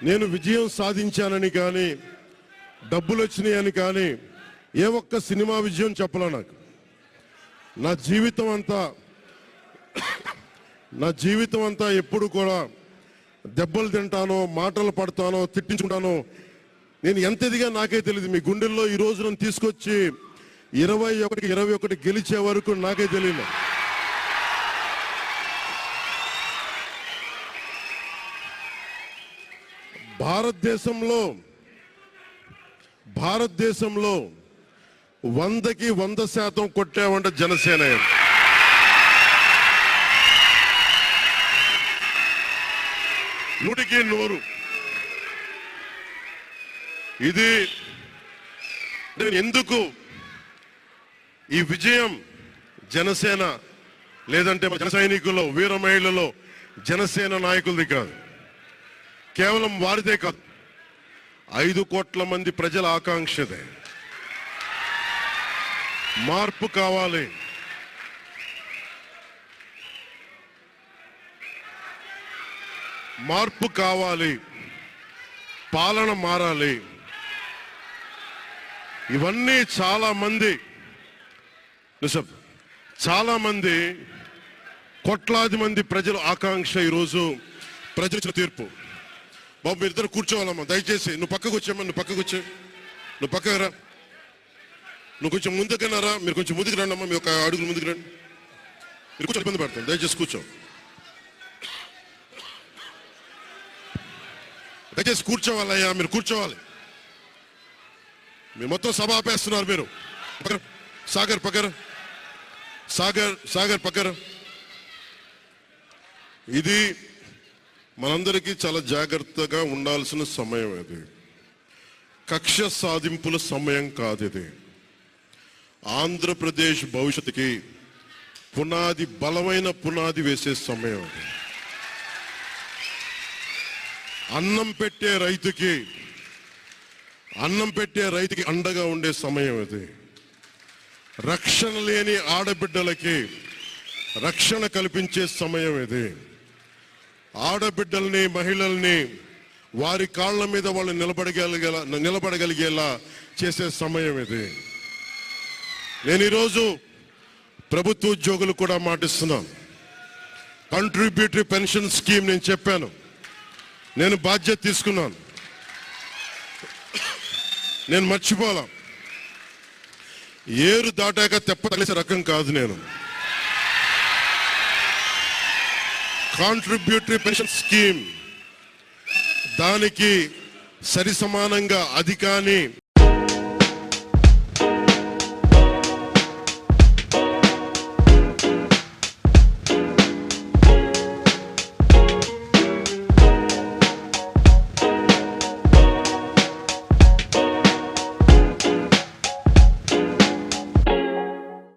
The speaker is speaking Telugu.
నేను విజయం సాధించానని కానీ డబ్బులు వచ్చినాయని కానీ ఏ ఒక్క సినిమా విజయం చెప్పలే నాకు. నా జీవితం అంతా నా జీవితం అంతా ఎప్పుడు కూడా దెబ్బలు తింటానో మాటలు పడతానో తిట్టించుకుంటానో నేను ఎంత ఎదిగా నాకే తెలియదు మీ గుండెల్లో ఈ రోజు నన్ను తీసుకొచ్చి ఇరవై ఒకటికి ఇరవై ఒకటి గెలిచే వరకు నాకే తెలియదు భారతదేశంలో భారతదేశంలో వందకి వంద శాతం కొట్టామంటే జనసేన నూటికి నూరు. ఇది నేను ఎందుకు ఈ విజయం జనసేన లేదంటే జన సైనికుల్లో వీర మహిళలో జనసేన నాయకులది కాదు. కేవలం వారిదే కాదు ఐదు కోట్ల మంది ప్రజల ఆకాంక్షదే. మార్పు కావాలి. మార్పు కావాలి. పాలన మారాలి. ఇవన్నీ చాలా మంది నిజం చాలా మంది కోట్లాది మంది ప్రజల ఆకాంక్ష ఈరోజు ప్రజల తీర్పు. బాబు మీరు ఇద్దరు కూర్చోవాలమ్మా దయచేసి. నువ్వు పక్కకు వచ్చామ్మా నువ్వు పక్కకు వచ్చే. నువ్వు పక్కకు రా. నువ్వు కొంచెం ముందుకన్నారా మీరు కొంచెం ముందుకు రండి అమ్మా మీ ఒక అడుగులు ముందుకు రండి. మీరు కొంచెం ఇబ్బంది పడతాం దయచేసి కూర్చో. దయచేసి కూర్చోవాలయ్యా మీరు కూర్చోవాలి. మీరు మొత్తం సభ ఆపేస్తున్నారు మీరు. సాగర్ పక్కర సాగర్ సాగర్ పక్కర్ ఇది మనందరికీ చాలా జాగ్రత్తగా ఉండాల్సిన సమయం అది కక్ష సాధింపుల సమయం కాదు ఇది. ఆంధ్రప్రదేశ్ భవిష్యత్తుకి పునాది బలమైన పునాది వేసే సమయం అది అన్నం పెట్టే రైతుకి అన్నం పెట్టే రైతుకి అండగా ఉండే సమయం ఇది. రక్షణ లేని ఆడబిడ్డలకి రక్షణ కల్పించే సమయం ఇది. ఆడబిడ్డల్ని మహిళల్ని వారి కాళ్ళ మీద వాళ్ళు నిలబడగలిగేలా నిలబడగలిగేలా చేసే సమయం ఇది. నేను ఈరోజు ప్రభుత్వ ఉద్యోగులు కూడా మాటిస్తున్నాను కంట్రిబ్యూటరీ పెన్షన్ స్కీమ్ నేను చెప్పాను. నేను బాధ్యత తీసుకున్నాను. నేను మర్చిపోలా ఏరు దాటాక తెప్ప తగిలేసే రకం కాదు నేను. కాంట్రిబ్యూటరీ పెన్షన్ స్కీమ్ దానికి సరిసమానంగా అది కానీ